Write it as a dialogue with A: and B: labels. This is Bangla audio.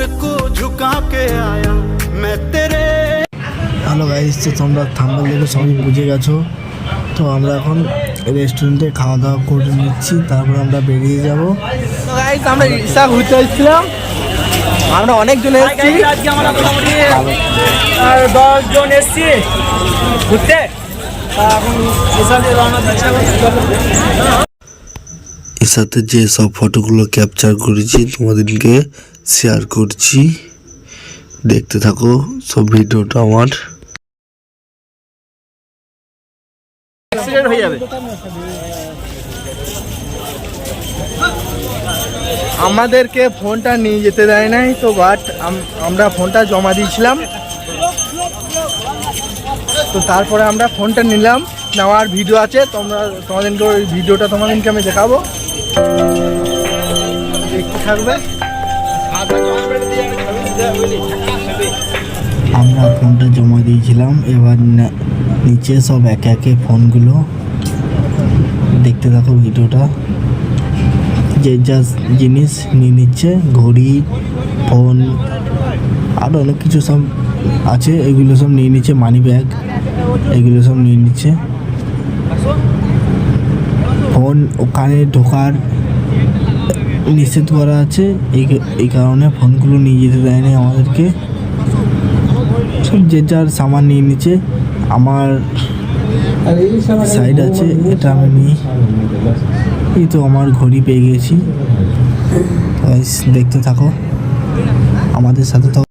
A: सर को झुका के आया मैं तेरे
B: হ্যালো গাইস তো তোমরা থাম্বেল দেখে সবই বুঝে গেছো তো আমরা এখন রেস্টুরেন্টে খাওয়া দাওয়া করে নিচ্ছি তারপর আমরা বেরিয়ে যাব
C: গাইস আমরা রিক্সা ঘুরতে এসেছিলাম আমরা অনেকজন এসেছি
D: আজকে আমরা মোটামুটি আর দশ জন এসছি ঘুরতে তা এখন স্পেশালি রওনা দিচ্ছে
B: এর সাথে যে সব ফটোগুলো ক্যাপচার করেছি, তোমাদেরকে শেয়ার করছি। দেখতে থাকো, সব ভিডিওটা আমার।
C: হয়ে যাবে। আমাদেরকে ফোনটা নিয়ে যেতে দেয় নাই, তো বাট আমরা ফোনটা জমা দিয়েছিলাম। তো তারপরে আমরা ফোনটা নিলাম, নেওয়ার ভিডিও আছে, তোমরা তোমাদেরকে ওই ভিডিওটা তোমাদেরকে আমি দেখাবো।
B: আমরা ফোনটা জমা দিয়েছিলাম, এবার নিচে সব একে একে ফোনগুলো। দেখতে থাকো ভিডিওটা। যে যা জিনিস নিয়ে নিচ্ছে, ঘড়ি, ফোন আরও অনেক কিছু সব আছে। এগুলো সব নিয়ে নিচ্ছে মানি ব্যাগ এগুলো সব নিয়ে নিচ্ছে। ফোন ওখানে ঢোকার নিষেধ করা আছে। এই এই কারণে ফোনগুলো নিয়ে যেতে দেয়নি আমাদেরকে। সব যে যার সামান নিয়ে নিচ্ছে, আমার সাইড আছে, এটা আমি নিই। এই তো আমার ঘড়ি পেয়ে গেছি। দেখতে থাকো। আমাদের সাথে থাকো।